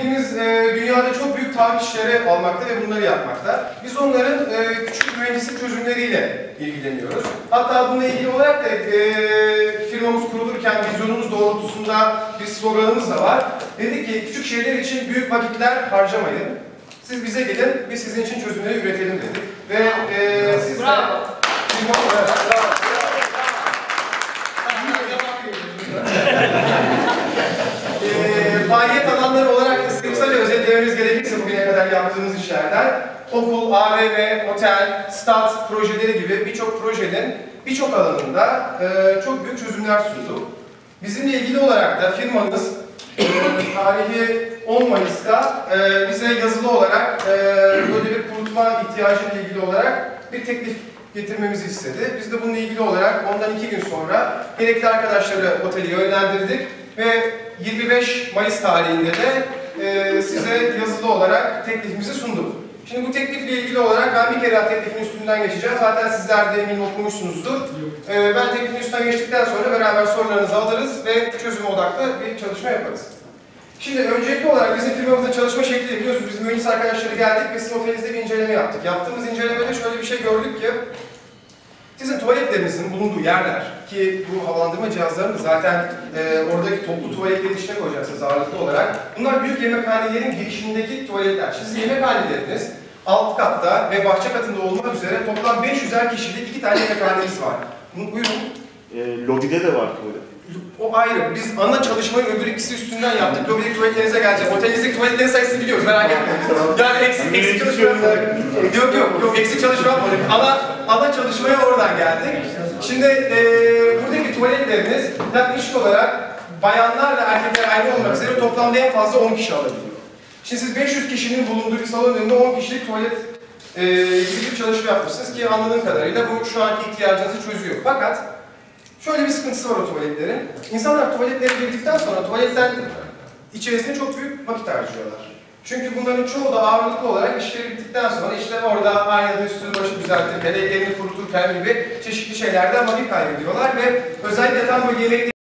holdingimiz e, dünyada çok büyük işleri almakta ve bunları yapmakta. Biz onların e, küçük mühendislik çözümleriyle ilgileniyoruz. Hatta bununla ilgili olarak da e, firmamız kurulurken vizyonumuz doğrultusunda bir sloganımız da var. Dedik ki küçük şeyler için büyük vakitler harcamayın. Siz bize gelin, biz sizin için çözümleri üretelim dedik. Ve e, siz de... Bravo. Olarak- Bravo. Özetlememiz gerekirse bugüne kadar yaptığımız işlerden okul, AVM, otel, stat projeleri gibi birçok projenin birçok alanında eee, çok büyük çözümler sunduk. Bizimle ilgili olarak da firmamız eee, tarihi 10 Mayıs'ta eee, bize yazılı olarak eee, böyle bir kurutma ihtiyacıyla ilgili olarak bir teklif getirmemizi istedi. Biz de bununla ilgili olarak ondan iki gün sonra gerekli arkadaşları oteli yönlendirdik ve 25 Mayıs tarihinde de e, size yazılı olarak teklifimizi sunduk. Şimdi bu teklifle ilgili olarak ben bir kere daha teklifin üstünden geçeceğim. Zaten sizler de eminim okumuşsunuzdur. E, ben teklifin üstünden geçtikten sonra beraber sorularınızı alırız ve çözüm odaklı bir çalışma yaparız. Şimdi öncelikli olarak bizim firmamızda çalışma şekli biliyorsunuz biz mühendis arkadaşları geldik ve sizin otelinizde bir inceleme yaptık. Yaptığımız incelemede şöyle bir şey gördük ki sizin tuvaletlerinizin bulunduğu yerler ki bu havalandırma cihazlarını zaten e, oradaki toplu tuvaletlerin içine koyacaksınız ağırlıklı olarak. Bunlar büyük yemekhanelerin girişindeki tuvaletler. Sizin yemekhaneleriniz alt katta ve bahçe katında olmak üzere toplam 500'er kişilik iki tane yemekhaneniz var. Bu- Buyurun. E, lobide de var tuvalet. O ayrı. Biz ana çalışmayı öbür ikisi üstünden yaptık. Lobideki tuvaletlerinize geleceğim. Otelinizdeki tuvaletlerin sayısını biliyoruz. Merak etmeyin. Yani eksik, eksik çalışma... Yok yok yok eksik çalışma yapmadık. Ana, ana çalışmaya oradan geldik. Şimdi eee buradaki tuvaletleriniz yaklaşık olarak bayanlar ve erkekler ayrı olmak üzere toplamda en fazla 10 kişi alabiliyor. Şimdi siz 500 kişinin bulunduğu bir salon önünde 10 kişilik tuvalet eee gibi bir çalışma yapmışsınız ki anladığım kadarıyla bu şu anki ihtiyacınızı çözüyor. Fakat Şöyle bir sıkıntısı var o tuvaletlerin. İnsanlar tuvaletlere girdikten sonra tuvaletten içerisinde çok büyük vakit harcıyorlar. Çünkü bunların çoğu da ağırlıklı olarak işleri bittikten sonra işte orada aynada üstünü başı düzeltirken, ellerini kuruturken gibi çeşitli şeylerden vakit kaybediyorlar ve özellikle tam böyle yemekleri